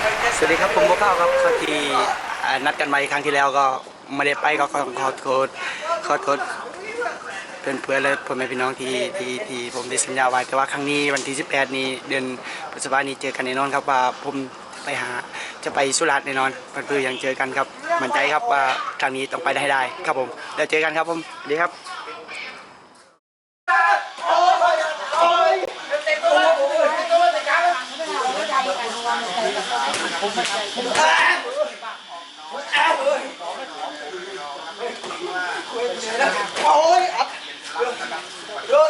คร่าวครับก็ที่อ่านัดกันไว้ครั้งที่แล้วก็ไม่ได้ไปก็ขอขอโทษขอโทษเพื่อนเพื่อนๆและพ่อแม่พี่น้องที่ที่ที่ผมได้สัญญาไว้แต่ว่าครั้งนี้วันที่ 18 นี้เดือนพฤษภาคมนี้เจอกันแน่นอนครับว่าผมไปหาจะไปสุราษฎร์แน่นอนเพื่อนๆยังเจอกันครับมั่นใจครับว่าครั้งนี้ต้องไปได้ได้ครับผมแล้วเจอกันครับผมสวัสดีครับ โอ้ยอัดเยอะ